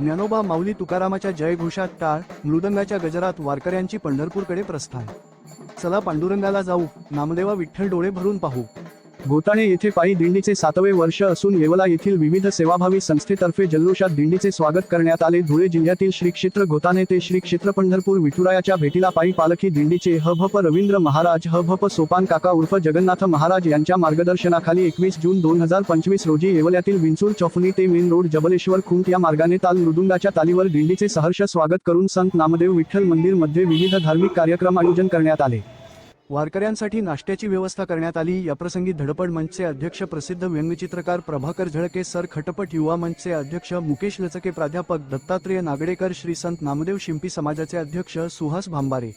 ज्ञानोबा माऊली तुकारामाच्या जयघोषात टाळ मृदंगाच्या गजरात वारकऱ्यांची पंढरपूरकडे प्रस्थान. चला पांडुरंगाला जाऊ नामदेवा विठ्ठल डोळे भरून पाहू. गोताणे येथे पायी दिंडीचे सातवे वर्ष असून येवला येथील विविध सेवाभावी संस्थेतर्फे जल्लोषात दिंडीचे स्वागत करण्यात आले. धुळे जिल्ह्यातील श्री क्षेत्र घोताने ते श्री क्षेत्र पंढरपूर विठुरायाच्या भेटीला पायी पालखी दिंडीचे हभप रवींद्र महाराज हभप सोपान काका उर्फ जगन्नाथ महाराज यांच्या मार्गदर्शनाखाली एकवीस जून दोन हजार पंचवीस रोजी येवल्यातील विंचूर चौफुली ते मेन रोड जबलेश्वर खुंट या मार्गाने ताल मृदुंगाच्या तालीवर दिंडीचे सहर्ष स्वागत करून संत नामदेव विठ्ठल मंदिरमध्ये विविध धार्मिक कार्यक्रम आयोजन करण्यात आले. वारकऱ्यांसाठी नाश्त्याची व्यवस्था करण्यात आली. याप्रसंगी धडपड मंचचे अध्यक्ष प्रसिद्ध व्यंगचित्रकार प्रभाकर झळके सर खटपट युवा मंचचे अध्यक्ष मुकेश लचके प्राध्यापक दत्तात्रेय नागडेकर श्री संत नामदेव शिंपी समाजाचे अध्यक्ष सुहास भांबारे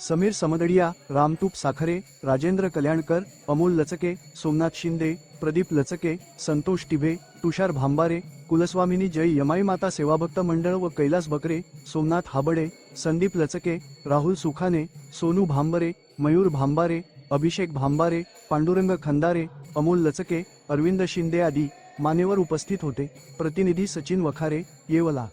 समीर समदडिया रामतूप साखरे राजेंद्र कल्याणकर अमोल लचके सोमनाथ शिंदे प्रदीप लचके संतोष टिभे तुषार भांबारे कुलस्वामिनी जय यमाई माता सेवाभक्त मंडळ व कैलास बकरे सोमनाथ हाबडे संदीप लचके राहुल सुखाने सोनू भांबरे मयूर भांबारे अभिषेक भांबारे पांडुरंग खंदारे अमोल लचके अरविंद शिंदे आदी मान्यवर उपस्थित होते. प्रतिनिधी सचिन वखारे येवला.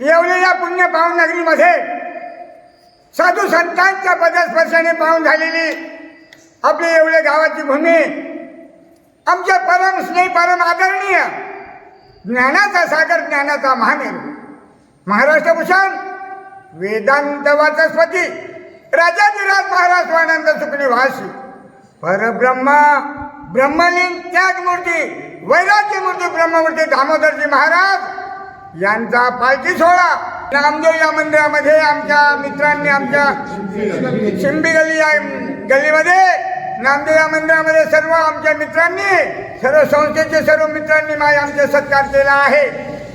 येवले या पुण्य पावन नगरीमध्ये साधू संतांच्या पदस्पर्शाने पाहून झालेली आपली एवढे गावाची भूमी आमच्या परम स्नेही परम आदरणीय ज्ञानाचा सागर ज्ञानाचा महामेरू महाराष्ट्रभूषण वेदांत वाचस्पती राजाधिराज महाराज स्वानंद सुखनी वासी परब्रह्मा ब्रह्मलिंग त्यागमूर्ती वैराग्य मूर्ती ब्रह्ममूर्ती दामोदरजी महाराज यांचा पालखी सोहळा. नामदेव या मंदिरामध्ये आमच्या मित्रांनी आमच्या शिंबी गल्ली या गल्लीमध्ये नामदेव या मंदिरामध्ये सर्व आमच्या मित्रांनी सर्व संस्थेचे सर्व मित्रांनी माझ्या आमचे सत्कार केला आहे.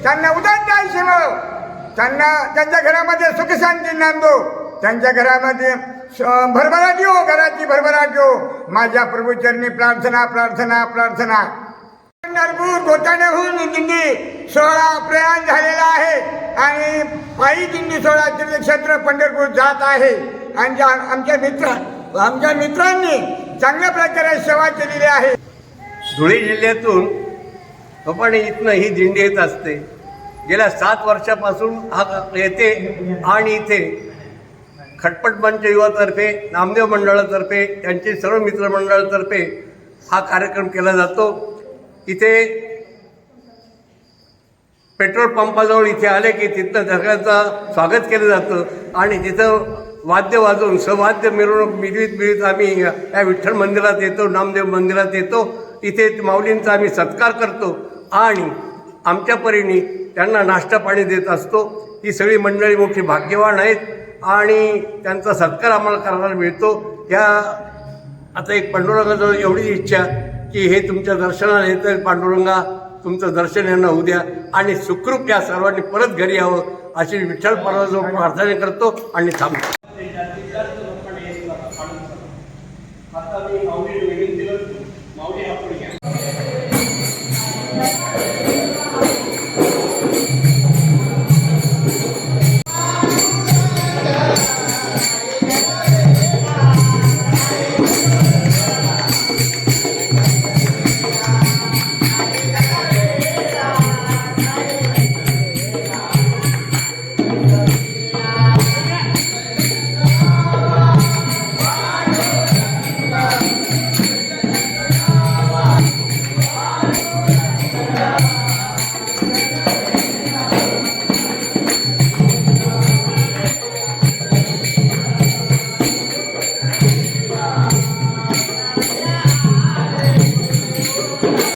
त्यांना उदंड आयुष्य त्यांना त्यांच्या घरामध्ये सुखशांती नांदो. त्यांच्या घरामध्ये भरभराट येऊ घराची भरभराट येऊ माझ्या प्रभूचरणी प्रार्थना प्रार्थना प्रार्थना. पंढरपूर गोटाण्याहून दिंडी सोहळा प्रयाण झालेला आहे आणि पायी दिंडी सोहळा तीर्थक्षेत्र पंढरपूर जात आहे. आणि आमच्या मित्र आमच्या मित्रांनी चांगल्या प्रकारे सेवा केलेली आहे. धुळे जिल्ह्यातून आपण इथनं ही दिंडी येत असते. गेल्या सात वर्षापासून हा येते आणि इथे. खटपट युवातर्फे नामदेव मंडळातर्फे त्यांचे सर्व मित्रमंडळातर्फे हा कार्यक्रम केला जातो. इथे पेट्रोल पंपाजवळ इथे आले की तिथनं सगळ्यांचं स्वागत केलं जातं आणि तिथं वाद्य वाजवून सवाद्य मिरवणूक मिळवीत मिळवीत आम्ही या विठ्ठल मंदिरात येतो नामदेव मंदिरात येतो. इथे माऊलींचा आम्ही सत्कार करतो आणि आमच्या परीने त्यांना नाश्ता पाणी देत असतो. ही सगळी मंडळी मोठी भाग्यवान आहेत. आणि त्यांचा सत्कार आम्हाला करायला मिळतो. या आता एक पांडुरंगाजवळ एवढी इच्छा की हे तुमच्या दर्शनाला येतं पांडुरंगा तुमचं दर्शन यांना होऊ द्या. आणि सुखरूप या सर्वांनी परत घरी यावं अशी विठ्ठल परवाजवळ प्रार्थना करतो आणि थांबतो.